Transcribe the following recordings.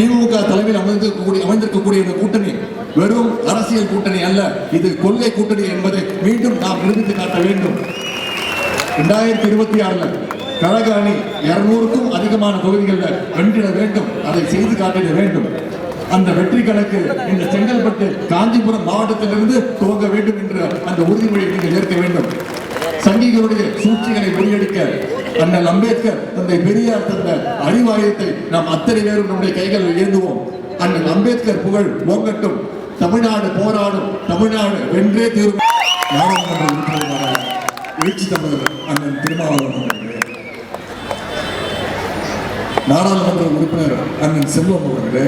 திமுக தலைமையில் அமைந்திருக்கக்கூடிய அமைந்திருக்கக்கூடிய இந்த கூட்டணி வெறும் அரசியல் கூட்டணி அல்ல. இது கொள்கை கூட்டணி என்பதை மீண்டும் நாம் நிரூபித்து காட்ட வேண்டும். இரண்டாயிரத்தி இருபத்தி ஆறுல கழக அணி இருநூறுக்கும் அதிகமான தொகுதிகளில் வென்றிட வேண்டும். அதை செய்து காட்டிட வேண்டும். அந்த வெற்றி கணக்கு இந்த செங்கல்பட்டு காஞ்சிபுரம் மாவட்டத்திலிருந்து துவங்க வேண்டும் என்ற அந்த உறுதிமொழியை நீங்கள் ஏற்க வேண்டும். சங்கிகளுடைய அண்ணல் அம்பேத்கர் தந்தை பெரியார் தந்த அறிவாயத்தை நாம் அத்தனை பேரும் நம்முடைய கைகளில் ஏந்துவோம். அண்ணல் அம்பேத்கர் புகழ் ஓங்கட்டும். தமிழ்நாடு போராடும். தமிழ்நாடு வென்றே தீரும். நாடாளுமன்ற உறுப்பினரான எழுச்சி தமிழர் அண்ணன் திருமாவளவன் நாடாளுமன்ற உறுப்பினர் அண்ணன் செல்வம் அவர்களே.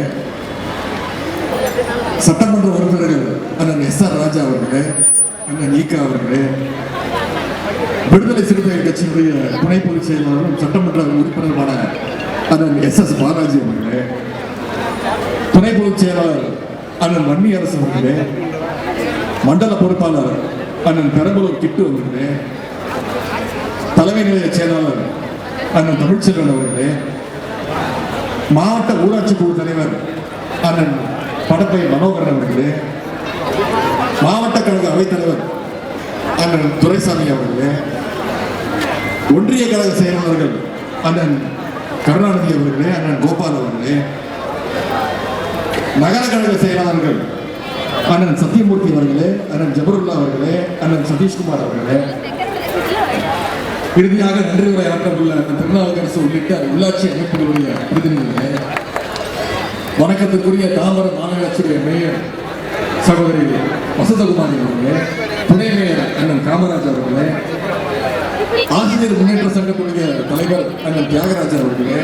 சட்டமன்ற உறுப்பினர்கள் அண்ணன் எஸ் ஆர் ராஜா அவர்களே. அண்ணன் ஈகா அவர்களே. விடுதலை சிறுத்தைகள் கட்சியினுடைய துணை பொதுச் செயலாளரும் சட்டமன்ற உறுப்பினருமான அண்ணன் எஸ் எஸ் பாலாஜி அவர்களே துணை பொதுச் செயலாளர் அண்ணன் வன்னியரசு அவர்களே மண்டல பொறுப்பாளர் அண்ணன் பெரம்பலூர் கிட்டு அவர்களே தலைமை நிலைய செயலாளர் அண்ணன் தமிழ்ச்செல்வன் அவர்களே மாவட்ட ஊராட்சி குழு தலைவர் அண்ணன் படப்பை மனோகரன் அவர்களே மாவட்ட கழக அவைத்தலைவர் அண்ணன் துரைசாமி அவர்களே ஒன்றிய கழக செயலாளர்கள் அண்ணன் கருணாநிதி அவர்களே அண்ணன் கோபால் அவர்களே நகர கழக செயலாளர்கள் அண்ணன் சத்தியமூர்த்தி அவர்களே அண்ணன் ஜபருல்லா அவர்களே அண்ணன் சதீஷ்குமார் அவர்களே. இறுதியாக நன்றி உரை ஆற்றவுள்ள அந்த திருநாவுக்கரசு உள்ளிட்ட உள்ளாட்சி அமைப்புகளுடைய பிரதிநிதிகளே வணக்கத்துக்குரிய தாம்பரம் மாநகராட்சியுடைய மேயர் சகோதரி வசந்தகுமாரி அவர்களே துணை மேயர் அண்ணன் காமராஜ் அவர்களே ஆசிரியர் முன்னேற்ற சங்கத்துடைய தலைவர் அண்ணன் தியாகராஜர் அவர்களே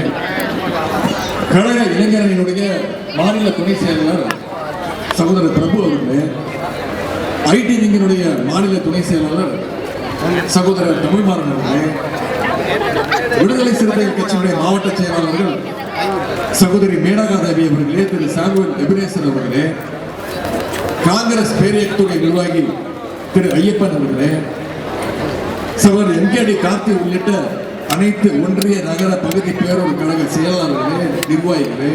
கழக இளைஞரணியினுடைய மாநில துணை செயலர் சகோதரர் பிரபு அவர்களே ஐடி விங்கினுடைய மாநில துணை செயலாளர் சகோதரர் தமிழ்மாறன் அவர்களே விடுதலை சிறுத்தைகள் கட்சியினுடைய மாவட்ட செயலாளர்கள் சகோதரி மேனகா தேவி அவர்களே திரு சாமுவல் எபினேசன் அவர்களே காங்கிரஸ் பேரியக்கத்துடைய நிர்வாகி திரு ஐயப்பன் அவர்களே சகோதரர் எம்கேடி கார்த்தி உள்ளிட்ட அனைத்து ஒன்றிய நகர பகுதி பேரூர் கழக செயலாளர்களே நிர்வாகிகளே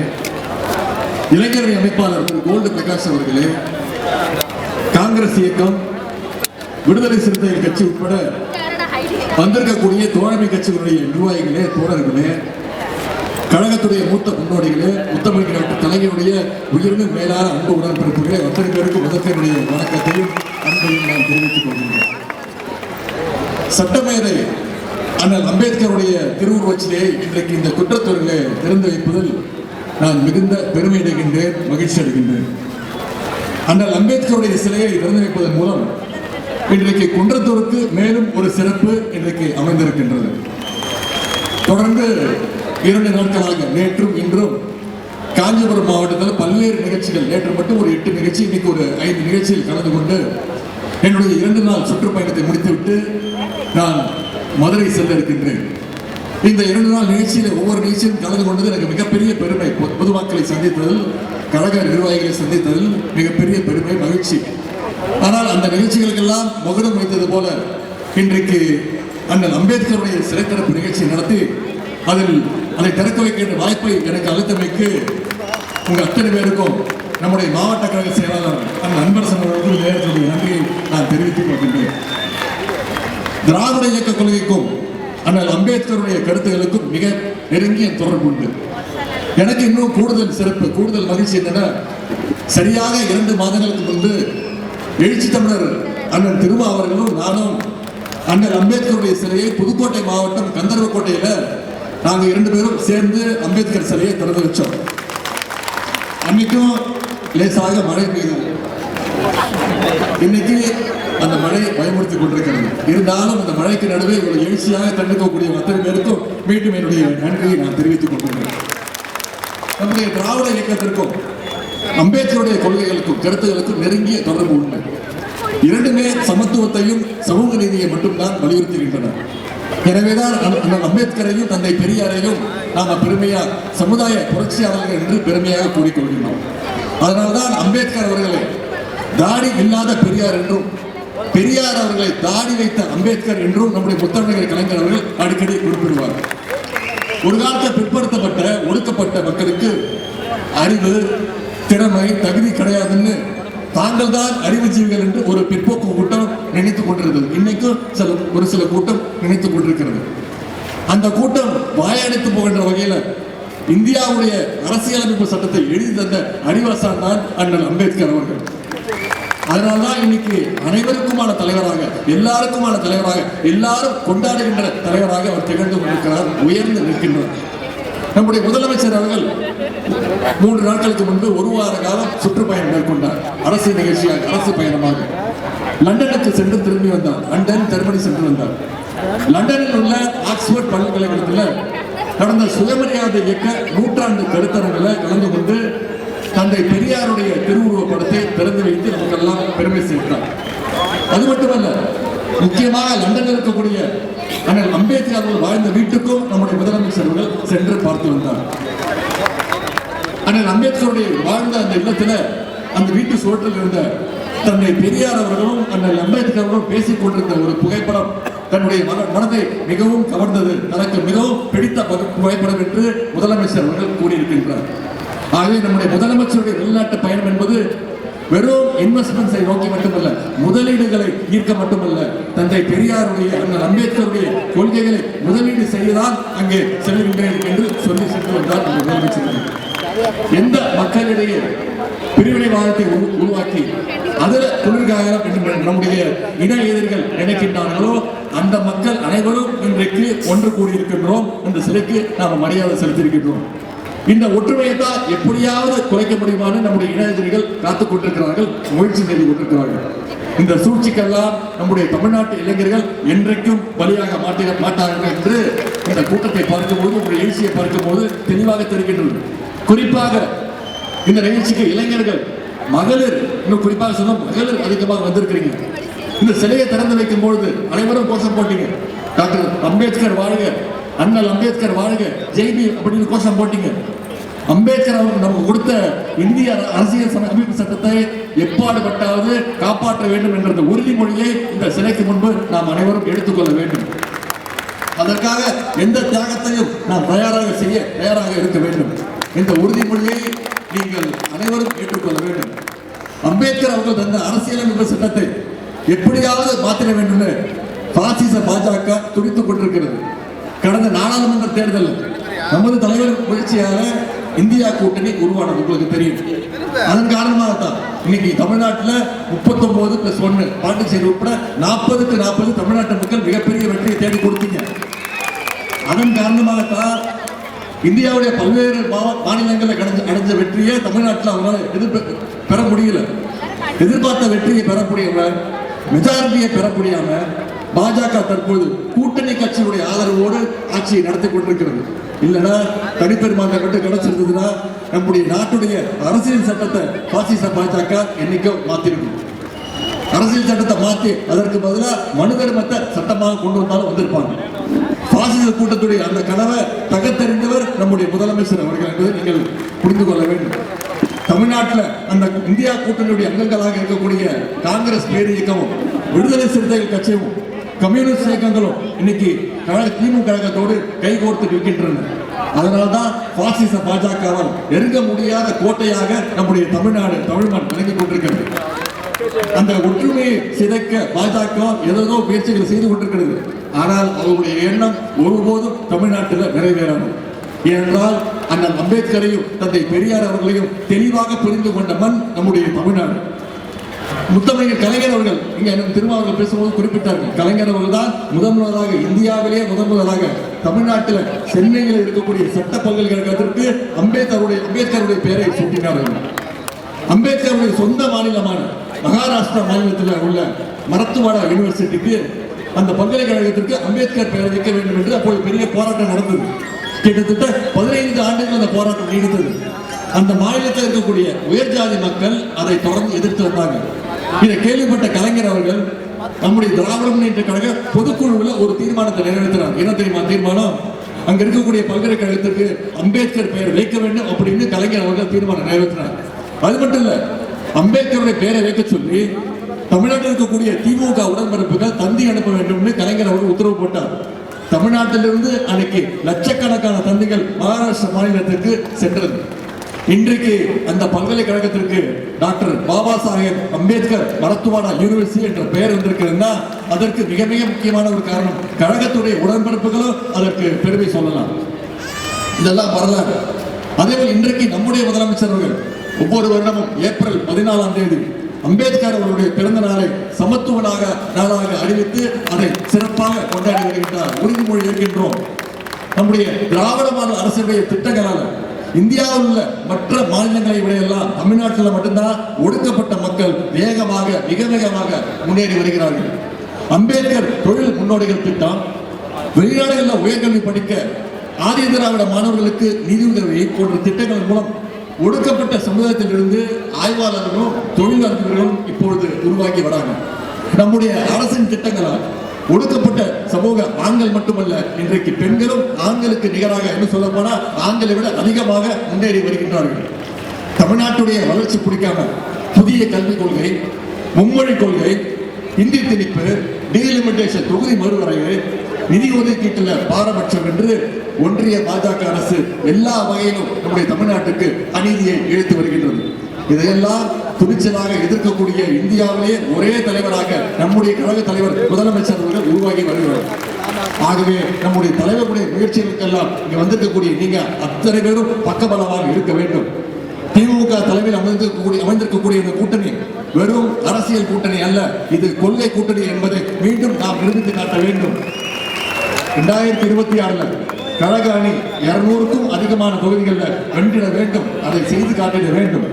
இளைஞரணி அமைப்பாளர் திரு கோல்டு பிரகாஷ் அவர்களே காங்கிரஸ் இயக்கம் விடுதலை சிறுத்தைகள் கட்சி உட்பட வந்திருக்கக்கூடிய தோழமை கட்சிகளுடைய நிர்வாகிகளே தோழர்களே கழகத்துடைய மூத்த முன்னோடிகளே முத்தமிழ் நாட்டு தலைவருடைய உயர்ந்த மேலான அன்பு உடன்பிறப்புகளை அத்தனை பேருக்கு முதற்கனுடைய வணக்கத்தையும் அன்பையும் நான் தெரிவித்துக் கொள்கின்றேன். சட்டமேதை அண்ணல் அம்பேத்கருடைய திருவுருவச்சிலே இன்றைக்கு இந்த குற்றத்தொழிலை திறந்து வைப்பதில் நான் மிகுந்த பெருமை அடைகின்றேன் மகிழ்ச்சி அடைகின்றேன். அண்ணல் அம்பேத்கருடைய சிலையை திறந்து வைப்பதன் மூலம் இன்றைக்கு குன்றத்தூருக்கு மேலும் ஒரு சிறப்பு இன்றைக்கு அமைந்திருக்கின்றது. தொடர்ந்து இரண்டு நாட்களாக நேற்றும் இன்றும் காஞ்சிபுரம் மாவட்டத்தில் பல்வேறு நிகழ்ச்சிகள் நேற்று மட்டும் ஒரு எட்டு நிகழ்ச்சி இன்னைக்கு ஒரு ஐந்து நிகழ்ச்சியில் கலந்து கொண்டு என்னுடைய இரண்டு நாள் சுற்றுப்பயணத்தை முடித்துவிட்டு நான் மதுரை செல்ல இருக்கின்றேன் இந்த இரண்டு நாள் நிகழ்ச்சியில் ஒவ்வொரு நிகழ்ச்சியும் கலந்து கொண்டது எனக்கு மிகப்பெரிய பெருமை. பொ- பொதுமக்களை சந்தித்ததில் கழக நிர்வாகிகளை சந்தித்ததில் மிகப்பெரிய பெருமை மகிழ்ச்சி. ஆனால் அந்த நிகழ்ச்சிகளுக்கெல்லாம் முகடம் வைத்தது போல இன்றைக்கு அண்ணல் அம்பேத்கருடைய சிறைத்திறப்பு நிகழ்ச்சி நடத்தி அதில் அதை திறக்க வைக்கின்ற வாய்ப்பை எனக்கு அழுத்தமைக்கு உங்கள் அத்தனை பேருக்கும் நம்முடைய மாவட்ட கழக செயலாளர் அண்ணன் அன்பரசன் அவர்களுக்கு நேரத்துடைய நன்றியை திராவிட இயக்க கொள்கைக்கும் அண்ணல் அம்பேத்கருடைய கருத்துகளுக்கும் மிக நெருங்கிய தொடர்பு உண்டு. எனக்கு இன்னும் கூடுதல் சிறப்பு கூடுதல் மகிழ்ச்சி என்னன்னா சரியாக இரண்டு மாதங்களுக்கு முன்பு எழுச்சி தமிழர் அண்ணன் திருமா அவர்களும் நானும் அண்ணன் அம்பேத்கருடைய சிலையை புதுக்கோட்டை மாவட்டம் கந்தர்வக்கோட்டையில நாங்கள் இரண்டு பேரும் சேர்ந்து அம்பேத்கர் சிலையை திறந்து வச்சோம். அன்னைக்கும் லேசாக மழை பெய்தது. இன்னைக்கு அந்த மழை பயமுறுத்திக் கொண்டிருக்கிறது. இருந்தாலும் அந்த மழைக்கு நடுவே இவ்வளவு எழுச்சியாக கண்டுக்கக்கூடிய அத்தனை பேருக்கும் மீண்டும் என்னுடைய நன்றியை நான் தெரிவித்துக் கொள்கிறேன் நம்முடைய திராவிட இயக்கத்திற்கும் அம்பேத்கருடைய கொள்கைகளுக்கும் கருத்துகளுக்கும் நெருங்கிய தொடர்பு உண்டு. இரண்டுமே சமத்துவத்தையும் சமூக நீதியை மட்டும்தான் வலியுறுத்துகின்றன. எனவேதான் அண்ண- அம்பேத்கரையும் தந்தை பெரியாரையும் நாம பெருமையா சமுதாய புரட்சியாளர்கள் என்று பெருமையாக கூறிக்கொள்கின்றோம் அதனால்தான் அம்பேத்கர் அவர்களை தாடி இல்லாத பெரியார் என்றும் பெரியார் அவர்களை தாடி வைத்த அம்பேத்கர் என்றும் நம்முடைய முத்தமிழர் கலைஞர் அவர்கள் அடிக்கடி குறிப்பிடுவார். ஒரு காலத்தில் பிற்படுத்தப்பட்ட ஒடுக்கப்பட்ட மக்களுக்கு அறிவு திறமை தகுதி கிடையாதுன்னு தாங்கள் தான் அறிவுஜீவிகள் என்று ஒரு பிற்போக்கு கூட்டம் நினைத்துக் கொண்டிருந்தது. இன்னைக்கும் சில ஒரு சில கூட்டம் நினைத்துக் கொண்டிருக்கிறது. அந்த கூட்டம் வாயடைத்து போகின்ற வகையில் இந்தியாவுடைய அரசியலமைப்பு சட்டத்தை எழுதி தந்த அறிவாசான் தான் அண்ணல் அம்பேத்கர் அவர்கள். அதனால்தான் இன்னைக்கு அனைவருக்குமான தலைவராக எல்லாருக்குமான தலைவராக எல்லாரும் கொண்டாடுகின்ற தலைவராக அவர் திகழ்ந்து கொண்டிருக்கிறார் உயர்ந்து நிற்கின்றார். நம்முடைய முதலமைச்சர் அவர்கள் மூன்று நாட்களுக்கு முன்பு ஒரு வார காலம் சுற்றுப்பயணம் மேற்கொண்டார். அரசு நிகழ்ச்சியாக அரசு பயணமாக. லண்டனுக்கு சென்று திரும்பி வந்தார். லண்டன் ஜெர்மனி சென்று வந்தார். லண்டனில் உள்ள ஆக்ஸ்போர்ட் பல்கலைக்கழகத்தில் நடந்த சுயமரியாதை இயக்க நூற்றாண்டு கருத்தரங்கில் கலந்து கொண்டு தந்தை பெரியாருடைய திருவுருவப் படத்தை திறந்து வைத்து நமக்கெல்லாம் பெருமை சேர்த்தார் அது மட்டுமல்ல முக்கியமாக லண்டனில் இருக்கக்கூடிய அண்ணல் அம்பேத்கர் அவர்கள் வாழ்ந்த வீட்டுக்கும் நம்முடைய முதலமைச்சர் அவர்கள் சென்று பார்த்து வந்தார். அண்ணல் அம்பேத்கருடைய வாழ்ந்த அந்த இல்லத்தில் அந்த வீட்டு சுவற்றில் இருந்த தன்னை பெரியார் அவர்களும் அண்ணல் அம்பேத்கர் அவர்களும் பேசிக் கொண்டிருந்த ஒரு புகைப்படம் தன்னுடைய மன- மனதை மிகவும் கவர்ந்தது தனக்கு மிகவும் பிடித்த புகைப்படம் என்று முதலமைச்சர் அவர்கள் கூறியிருக்கின்றார். ஆகவே நம்முடைய முதலமைச்சருடைய வெளிநாட்டு பயணம் என்பது வெறும் இன்வெஸ்ட்மெண்ட்ஸை நோக்கி மட்டுமல்ல முதலீடுகளை ஈர்க்க மட்டுமல்ல தந்தை பெரியாருடைய அண்ணன் அம்பேத்கருடைய கொள்கைகளை முதலீடு செய்யதான் அங்கே செல்கின்றேன் என்று சொல்லி சென்று வந்தார் முதலமைச்சர். எந்த மக்களிடையே பிரிவினைவாதத்தை உருவாக்கி அதில் குளிர்காக நம்முடைய இன எதிர்கள் நினைக்கின்றார்களோ அந்த மக்கள் அனைவரும் இன்றைக்கு ஒன்று கூடியிருக்கின்றோம் அந்த சிலைக்கு நாம் மரியாதை செலுத்தியிருக்கின்றோம். இந்த ஒற்றுமையை தான் எப்படியாவது குறைக்க முடியுமான்னு நம்முடைய இன காத்துக் கொண்டிருக்கிறார்கள் முயற்சி செய்து கொண்டிருக்கிறார்கள். இந்த சூழ்ச்சிக்கெல்லாம் நம்முடைய தமிழ்நாட்டு இளைஞர்கள் என்றைக்கும் பலியாக மாட்டிட மாட்டார்கள் என்று இந்த கூட்டத்தை பார்க்கும்போது உங்களுடைய எழுச்சியை பார்க்கும்போது தெளிவாக தெரிகின்றது. குறிப்பாக இந்த நிகழ்ச்சிக்கு இளைஞர்கள் மகளிர் இன்னும் குறிப்பாக சொன்னால் மகளிர் அதிகமாக வந்திருக்கிறீங்க. இந்த சிலையை திறந்து வைக்கும் பொழுது அனைவரும் கோஷம் போட்டீங்க. டாக்டர் அம்பேத்கர் வாழ்க. அண்ணல் அம்பேத்கர் வாழ்க. ஜெய்பி அப்படின்னு கோஷம் போட்டீங்க. அம்பேத்கர் அவர்கள் நமக்கு கொடுத்த இந்திய அரசியல் சம- அமைப்பு சட்டத்தை எப்பாடுபட்டாவது காப்பாற்ற வேண்டும் என்ற உறுதிமொழியை இந்த சிலைக்கு முன்பு நாம் அனைவரும் எடுத்துக்கொள்ள வேண்டும். அதற்காக எந்த தியாகத்தையும் நாம் தயாராக செய்ய தயாராக இருக்க வேண்டும். இந்த உறுதிமொழியை நீங்கள் அனைவரும் ஏற்றுக்கொள்ள வேண்டும். அம்பேத்கர் அவர்கள் தந்த அரசியலமைப்பு சட்டத்தை எப்படியாவது மாற்றிட வேண்டும் பாசிச பாஜக துடித்துக் கொண்டிருக்கிறது. கடந்த நாடாளுமன்ற தேர்தல் நமது தலைவர் முயற்சியாக இந்தியா கூட்டணி உருவானது. உங்களுக்கு தெரியும். அதன் காரணமாக தான் இன்னைக்கு தமிழ்நாட்டில் முப்பத்தொன்பது பிளஸ் ஒன்று பாண்டிச்சேரி உட்பட நாற்பதுக்கு நாற்பது தமிழ்நாட்டு மக்கள் மிகப்பெரிய வெற்றியை தேடி கொடுத்தீங்க. அதன் காரணமாகத்தான் இந்தியாவுடைய பல்வேறு மாநிலங்களில் கிடைச்ச அடைஞ்ச வெற்றியை தமிழ்நாட்டில் அவங்களால எதிர்ப்பு பெற முடியல. எதிர்பார்த்த வெற்றியை பெற முடியல மெஜாரிட்டியை பெற முடியாம பாஜக தற்போது கூட்டணி கட்சியுடைய ஆதரவோடு ஆட்சியை நடத்தி கொண்டிருக்கிறது. இல்லைன்னா தனிப்பெரும்பான்மை மட்டும் கிடைச்சிருந்ததுன்னா நம்முடைய நாட்டுடைய அரசியல் சட்டத்தை பாசிச பாஜக என்னைக்கோ மாத்திருக்கும் அரசியல் சட்டத்தை மாற்றி அதற்கு பதிலாக மனு தர்மத்தை சட்டமாக கொண்டு வந்தாலும் வந்திருப்பாங்க. பாசிச கூட்டத்துடைய அந்த கனவை தகத்தறிந்தவர் நம்முடைய முதலமைச்சர் அவர்கள் என்பதை நீங்கள் புரிந்து கொள்ள வேண்டும். தமிழ்நாட்டில் அந்த இந்தியா கூட்டணியுடைய அங்கங்களாக இருக்கக்கூடிய காங்கிரஸ் பேரியக்கமும் விடுதலை சிறுத்தைகள் கட்சியும் கம்யூனிஸ்ட் இயக்கங்களும் இன்னைக்கு கழக- திமுக கழகத்தோடு கைகோர்த்து நிற்கின்றன அதனால்தான் பாசிச பாஜகவால் நெருங்க முடியாத கோட்டையாக நம்முடைய தமிழ்நாடு தமிழ்மண் விளங்கிக் கொண்டிருக்கிறது. அந்த ஒற்றுமையை சிதைக்க பாஜக ஏதோ முயற்சிகள் செய்து கொண்டிருக்கிறது. ஆனால் அவருடைய எண்ணம் ஒருபோதும் தமிழ்நாட்டில் நிறைவேறாது ஏனென்றால் அண்ணன் அம்பேத்கரையும் தந்தை பெரியார் அவர்களையும் தெளிவாக புரிந்து கொண்ட மண் நம்முடைய தமிழ்நாடு. முத்தமிழர் கலைஞர் அவர்கள் இங்க எனக்கு திருமாவர்கள் பேசும்போது குறிப்பிட்டார்கள். கலைஞர் அவர்கள் தான் முதன் முதலாக முதன்முதலாக முதன் முதலாக தமிழ்நாட்டில் சென்னையில் இருக்கக்கூடிய சட்ட பல்கலைக்கழகத்திற்கு அம்பேத்கருடைய அம்பேத்கருடைய பெயரை சூட்டினார்கள் அம்பேத்கருடைய சொந்த மாநிலமான மகாராஷ்டிரா மாநிலத்தில் உள்ள மரத்துவாடா யூனிவர்சிட்டிக்கு அந்த பல்கலைக்கழகத்திற்கு அம்பேத்கர் பெயர் வைக்க வேண்டும் என்று அப்போது பெரிய போராட்டம் நடந்தது. கிட்டத்தட்ட பதினைந்து ஆண்டுகள் அந்த போராட்டம் நீடித்தது. அந்த மாநிலத்தில் இருக்கக்கூடிய உயர்ஜாதி மக்கள் அதை தொடர்ந்து எதிர்த்து வந்தாங்க இதை கேள்விப்பட்ட கலைஞர் அவர்கள் நம்முடைய திராவிட முன்னேற்ற கழக பொதுக்குழுவில் ஒரு தீர்மானத்தை நிறைவேற்றினார் என்ன தெரியுமா தீர்மானம்? அங்க இருக்கக்கூடிய பல்கலைக்கழகத்திற்கு அம்பேத்கர் பெயர் வைக்க வேண்டும் அப்படின்னு கலைஞர் அவர்கள் தீர்மானம் நிறைவேற்றினார் அது மட்டும் இல்ல அம்பேத்கருடைய பெயரை வைக்க சொல்லி தமிழ்நாட்டில் இருக்கக்கூடிய திமுக உடன்பிறப்புகள் தந்தி அனுப்ப வேண்டும்னு கலைஞர் அவர்கள் உத்தரவு போட்டார். தமிழ்நாட்டிலிருந்து அன்னைக்கு லட்சக்கணக்கான தந்திகள் மகாராஷ்டிர மாநிலத்திற்கு சென்றது. இன்றைக்கு அந்த பல்கலைக்கழகத்திற்கு டாக்டர் பாபா சாஹேப் அம்பேத்கர் மருத்துவாடா யூனிவர்சிட்டி என்ற பெயர் வந்திருக்கிறதுனா அதற்கு மிக மிக முக்கியமான ஒரு காரணம் கழகத்துடைய உடன்பிறப்புகளும் அதற்கு பெருமை சொல்லலாம். இதெல்லாம் வரலாறு. அதே போல் இன்றைக்கு நம்முடைய முதலமைச்சர் அவர்கள் ஒவ்வொரு வருடமும் ஏப்ரல் பதினாலாம் தேதி அம்பேத்கர் அவருடைய பிறந்த நாளை சமத்துவ நாளாக அறிவித்து அதை சிறப்பாக கொண்டாடி வருகின்றார். உறுதிமொழி இருக்கின்றோம். நம்முடைய திராவிடமான அரசுடைய திட்டங்களால இந்தியாவில் உள்ள மற்ற மாநிலங்களை விட எல்லாம் தமிழ்நாட்டில் மட்டும்தான் ஒடுக்கப்பட்ட மக்கள் வேகமாக மிக வேகமாக முன்னேறி வருகிறார்கள். அம்பேத்கர் தொழில் முன்னோடிகள் திட்டம் வெளிநாடுகளில் உயர்கல்வி படிக்க ஆதி திராவிட மாணவர்களுக்கு உதவியை போன்ற திட்டங்கள் மூலம் ஒடுக்கப்பட்ட சமுதாயத்திலிருந்து ஆய்வாளர்களும் தொழிலாளர்களும் இப்பொழுது உருவாக்கி வராங்க. நம்முடைய அரசின் திட்டங்களால் ஒடுக்கப்பட்ட சமூக ஆண்கள் மட்டுமல்ல இன்றைக்கு பெண்களும் ஆண்களுக்கு நிகராக என்ன சொல்ல போனா ஆண்களை விட அதிகமாக முன்னேறி வருகின்றார்கள். தமிழ்நாட்டுடைய வளர்ச்சி பிடிக்காம புதிய கல்விக் கொள்கை மும்மொழி கொள்கை இந்தி திணிப்பு டீலிமிட்டேஷன் தொகுதி மறுவரைவு நிதி ஒதுக்கீட்டில் பாரபட்சம் என்று ஒன்றிய பாஜக அரசு எல்லா வகையிலும் நம்முடைய தமிழ்நாட்டுக்கு அநீதியை இழுத்து வருகின்றது. இதையெல்லாம் துணிச்சலாக எதிர்க்கக்கூடிய இந்தியாவிலேயே ஒரே தலைவராக நம்முடைய கழக தலைவர் முதலமைச்சர் அவர்கள் உருவாகி வருகிறார். ஆகவே நம்முடைய தலைவருடைய முயற்சிகளுக்கெல்லாம் இங்க வந்திருக்கக்கூடிய நீங்க அத்தனை பேரும் பக்கபலமாக இருக்க வேண்டும். திமுக தலைமையில் அமைந்திருக்கக்கூடிய அமைந்திருக்கக்கூடிய இந்த கூட்டணி வெறும் அரசியல் கூட்டணி அல்ல இது கொள்கை கூட்டணி என்பதை மீண்டும் நாம் நிரூபித்து காட்ட வேண்டும். இரண்டாயிரத்தி இருபத்தி ஆறுல கழக அணி இருநூறுக்கும் அதிகமான தொகுதிகளில் வென்றிட வேண்டும் அதை செய்து காட்டிட வேண்டும்.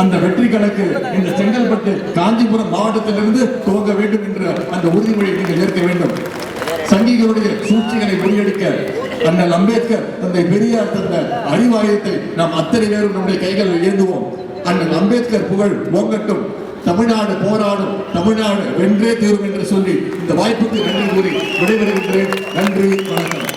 அந்த வெற்றி கணக்கு இந்த செங்கல்பட்டு காஞ்சிபுரம் மாவட்டத்திலிருந்து துவங்க வேண்டும் என்ற அந்த உறுதிமொழியை நீங்கள் ஏற்க வேண்டும். சங்கிகளுடைய சூழ்ச்சிகளை முறியடிக்க அண்ணல் அம்பேத்கர் தந்தை பெரியார் தந்த அறிவாயத்தை நாம் அத்தனை பேரும் நம்முடைய கைகளில் ஏந்துவோம். அண்ணல் அம்பேத்கர் புகழ் ஓங்கட்டும். தமிழ்நாடு போராடும். தமிழ்நாடு வென்றே தீரும் என்று சொல்லி இந்த வாய்ப்புக்கு நன்றி கூறி விடைபெறுகின்றேன்.